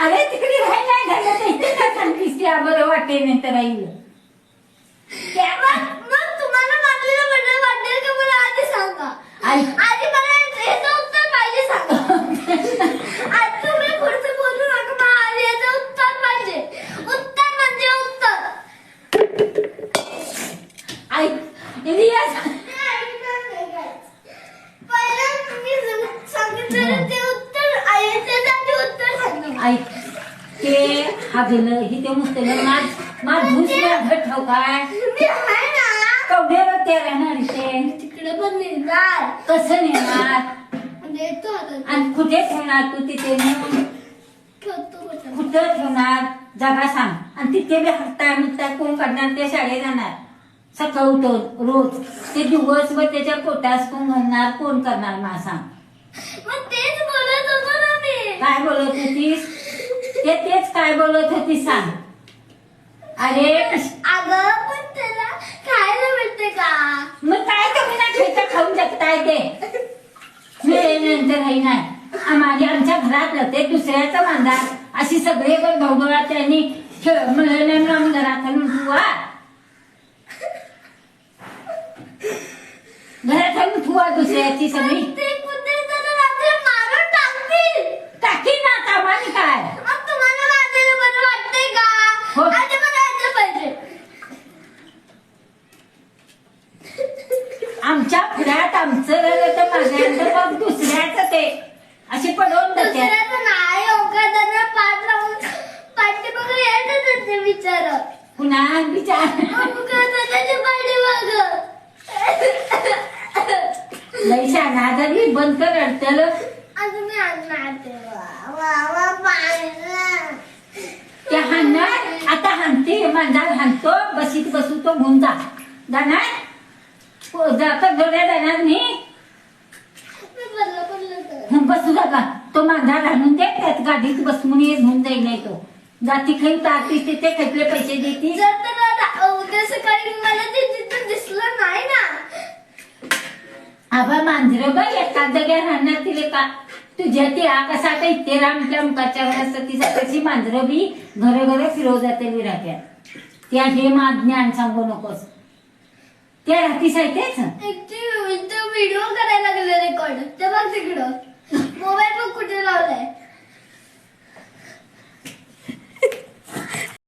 अरे तिकडे राहायला झालं तर इथे काय की बरं वाटे नाही तर राहील. मग तुम्हाला मातीला बदल वाटेल का मला आधी सांगा? आई. आधी मला याचं उत्तर पाहिजे सांगा. आज तुम्ही पुढचं बोलू नका मला आधी याचं उत्तर पाहिजे. उत्तर म्हणजे उत्तर. रिया. पहिलं मी सांगितलेलं ते उत्तर आहे त्यासाठी उत्तर सांगा ऐक ते हागलं ही ते मुस्तलं माझ माझ दुसऱ्या घर ठाव काय? कवड्यावर ते राहणार इथे? तिकडे पण निघणार कसं नेणार? आता. आणि कुठे ठेवणार तू तिथे नेऊन? कुठं? ठेवणार? जागा सांग. आणि तिथे बी हप्ता मुक्ता कोण करणार? ते शाळेत जाणार. सकाळ उठून रोज. ते दिवसभर त्याच्या पोटास कोण घालणार? कोण करणार? मला सांग. काय बोलत होतीस? ते तेच काय बोलत होतीस सांग. अरे अगं पण त्याला खायला का? मग काय तुम्ही ना खेळता खाऊन जगताय ते. आम्हाला आमच्या घरातलं ते दुसऱ्याचं मांदार अशी सगळे भौगोळात त्यांनी घरात आणून ठुवा घरात आणून ठुवा दुसऱ्याची सगळी ते कुत्रे त्याला रात्री मारून टाकतील टाकी ना कामाने काय मग तुम्हाला वाचायला बरं वाटतंय का हो. आधी मला यायचं पाहिजे आमच्या पुढ्यात आमचं राहिलं तर माझ्यानंतर मग दुसऱ्याचं ते असे पडवून जाते दुसऱ्याचं नाही औकातांना पाठ लावून पाठी बघ येतच ते विचार बघ लई शाळा झाली बंद कर मी ते हाणणार आता हाणते मांजार हाणतो बसीत बसू तो घेऊन जा. जाणार? हो, जाता डोळ्या जाणार नाही. मी बसू जागा. तो मांजार आणून दे. त्यात गाडीत बसवून ये घेऊन जाईल नाही तो. जाती खाई तारतीस तिथे खेपले पैसे देतील जर तर आता उद्या सकाळी मला ते तिथं दिसलं नाही ना. आबा मांजर बाई एका जाग्यावर राहणार तिले का तुझ्या ती आ कसा काही तेरा म्हटल्या मुखाच्या वर असतं ती सकाळची मांजरं बी घरे घरे फिरव जाते विराट्यात त्या हे मा ज्ञान सांगू नकोस. त्या राहतीस आहे तेच? ते व्हिडिओ करायला लागले रेकॉर्ड ते बघ तिकडं. मोबाईल